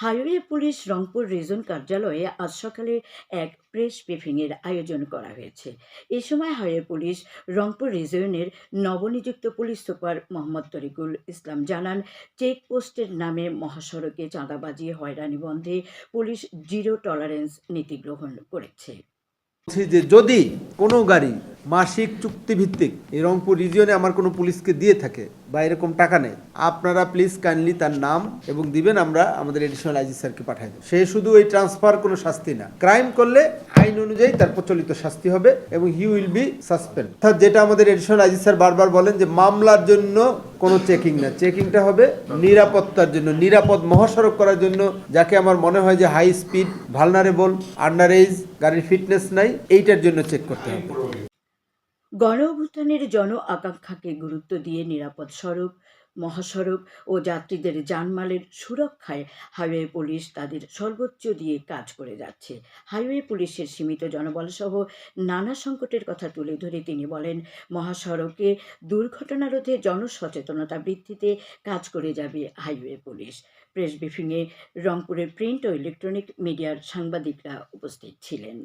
Highway police Rangpur reason কার্যালয়ে আজ সকালে এক প্রেস ব্রিফিংয়ের আয়োজন করা হয়েছে। এ সময় হাইওয়ে পুলিশ রংপুর রিজনের নবনিযুক্ত পুলিশ সুপার মোহাম্মদ তরিকুল ইসলাম জানান, চেকপোস্টের নামে মহাসড়কে চাঁদাবাজি, হয়রানি বন্ধে পুলিশ জিরো টলারেন্স নীতি গ্রহণ করেছে। যে যদি কোনো গাড়ি মাসিক চুক্তিভিত্তিক। এই রংপুর রিজিয়নে আমার কোনো পুলিশকে দিয়ে থাকে বা এরকম টাকা নেই। আপনারা প্লিজ কাইন্ডলি তার নাম এবং দিবেন, আমরা আমাদের এডিশনাল আইজি স্যারকে পাঠাই দেব। সে শুধু এই ট্রান্সফার কোনো শাস্তি না। ক্রাইম করলে আইন অনুযায়ী তার প্রচলিত শাস্তি হবে এবং হি উইল বি সাসপেন্ড অর্থাৎ যেটা আমাদের এডিশনাল আইজি স্যার বারবার বলেন যে মামলার জন্য কোনো চেকিং না। চেকিংটা হবে নিরাপত্তার জন্য, নিরাপদ মহাসড়ক করার জন্য, যাকে আমার মনে হয় যে high speed vulnerable under age গাড়ির ফিটনেস নাই, এইটার জন্য চেক করতে হবে। গণ অভ্যুত্থানের জন আকাঙ্ক্ষাকে গুরুত্ব দিয়ে নিরাপদ সড়ক মহাসড়ক ও যাত্রীদের জানমালের সুরক্ষায় হাইওয়ে পুলিশ তাদের সর্বোচ্চ দিয়ে কাজ করে যাচ্ছে। হাইওয়ে পুলিশের সীমিত জনবল সহ নানা সংকটের কথা তুলে ধরে তিনি বলেন, মহাসড়কে দুর্ঘটনা রোধে জনসচেতনতা বৃদ্ধিতে কাজ করে যাবে হাইওয়ে পুলিশ। প্রেস ব্রিফিংয়ে রংপুরের প্রিন্ট ও ইলেকট্রনিক মিডিয়ার সাংবাদিকরা উপস্থিত ছিলেন।